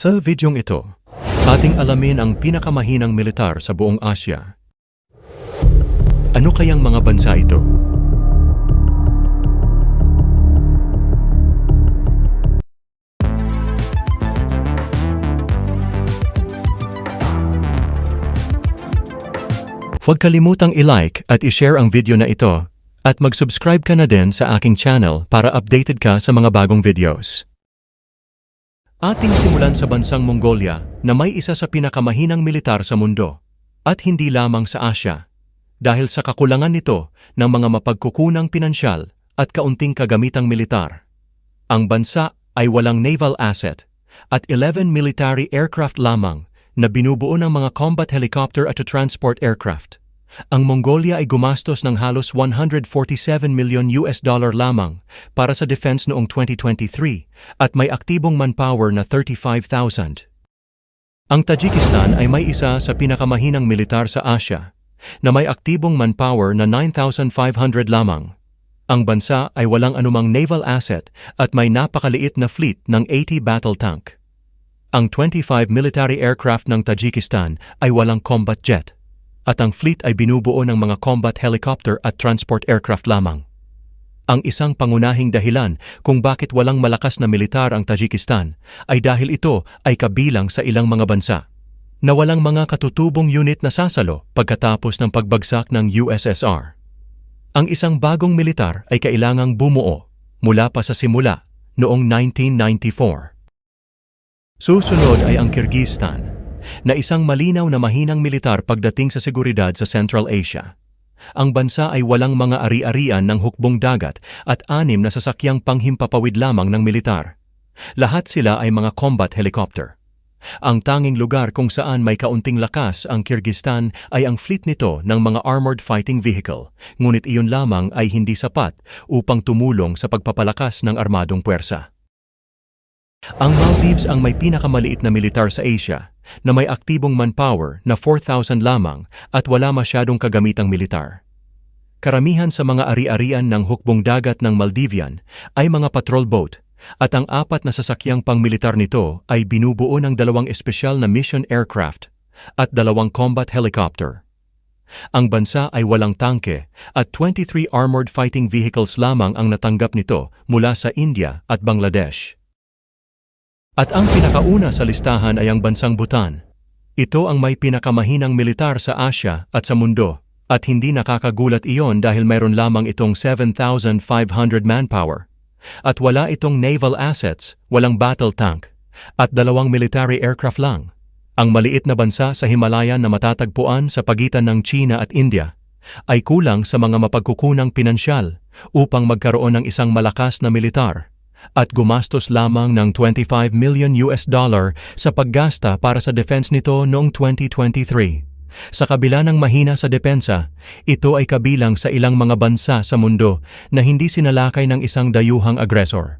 Sa videong ito, ating alamin ang pinakamahinang militar sa buong Asya. Ano kayang mga bansa ito? Huwag kalimutang i-like at i-share ang video na ito at mag-subscribe ka na din sa aking channel para updated ka sa mga bagong videos. Ating simulan sa bansang Mongolia na may isa sa pinakamahinang militar sa mundo at hindi lamang sa Asya dahil sa kakulangan nito ng mga mapagkukunang pinansyal at kaunting kagamitang militar. Ang bansa ay walang naval asset at 11 military aircraft lamang na binubuo ng mga combat helicopter at transport aircraft. Ang Mongolia ay gumastos ng halos 147 milyon US dollar lamang para sa defense noong 2023 at may aktibong manpower na 35,000. Ang Tajikistan ay may isa sa pinakamahinang militar sa Asya na may aktibong manpower na 9,500 lamang. Ang bansa ay walang anumang naval asset at may napakaliit na fleet ng 80 battle tank. Ang 25 military aircraft ng Tajikistan ay walang combat jet at ang fleet ay binubuo ng mga combat helicopter at transport aircraft lamang. Ang isang pangunahing dahilan kung bakit walang malakas na militar ang Tajikistan ay dahil ito ay kabilang sa ilang mga bansa na walang mga katutubong unit na sasalo pagkatapos ng pagbagsak ng USSR. Ang isang bagong militar ay kailangang bumuo mula pa sa simula noong 1994. Susunod ay ang Kyrgyzstan, na isang malinaw na mahinang militar pagdating sa seguridad sa Central Asia. Ang bansa ay walang mga ari-arian ng hukbong dagat at anim na sasakyang panghimpapawid lamang ng militar. Lahat sila ay mga combat helicopter. Ang tanging lugar kung saan may kaunting lakas ang Kyrgyzstan ay ang fleet nito ng mga armored fighting vehicle, ngunit iyon lamang ay hindi sapat upang tumulong sa pagpapalakas ng armadong puwersa. Ang Maldives ang may pinakamaliit na militar sa Asia na may aktibong manpower na 4,000 lamang at wala masyadong kagamitang militar. Karamihan sa mga ari-arian ng hukbong dagat ng Maldivian ay mga patrol boat at ang apat na sasakyang pangmilitar nito ay binubuo ng dalawang espesyal na mission aircraft at dalawang combat helicopter. Ang bansa ay walang tangke at 23 armored fighting vehicles lamang ang natanggap nito mula sa India at Bangladesh. At ang pinakauna sa listahan ay ang bansang Bhutan. Ito ang may pinakamahinang militar sa Asya at sa mundo at hindi nakakagulat iyon dahil mayroon lamang itong 7,500 manpower. At wala itong naval assets, walang battle tank, at dalawang military aircraft lang. Ang maliit na bansa sa Himalayan na matatagpuan sa pagitan ng China at India ay kulang sa mga mapagkukunang pinansyal upang magkaroon ng isang malakas na militar at gumastos lamang ng 25 million US dollar sa paggasta para sa defense nito noong 2023. Sa kabila ng mahina sa depensa, ito ay kabilang sa ilang mga bansa sa mundo na hindi sinalakay ng isang dayuhang agresor.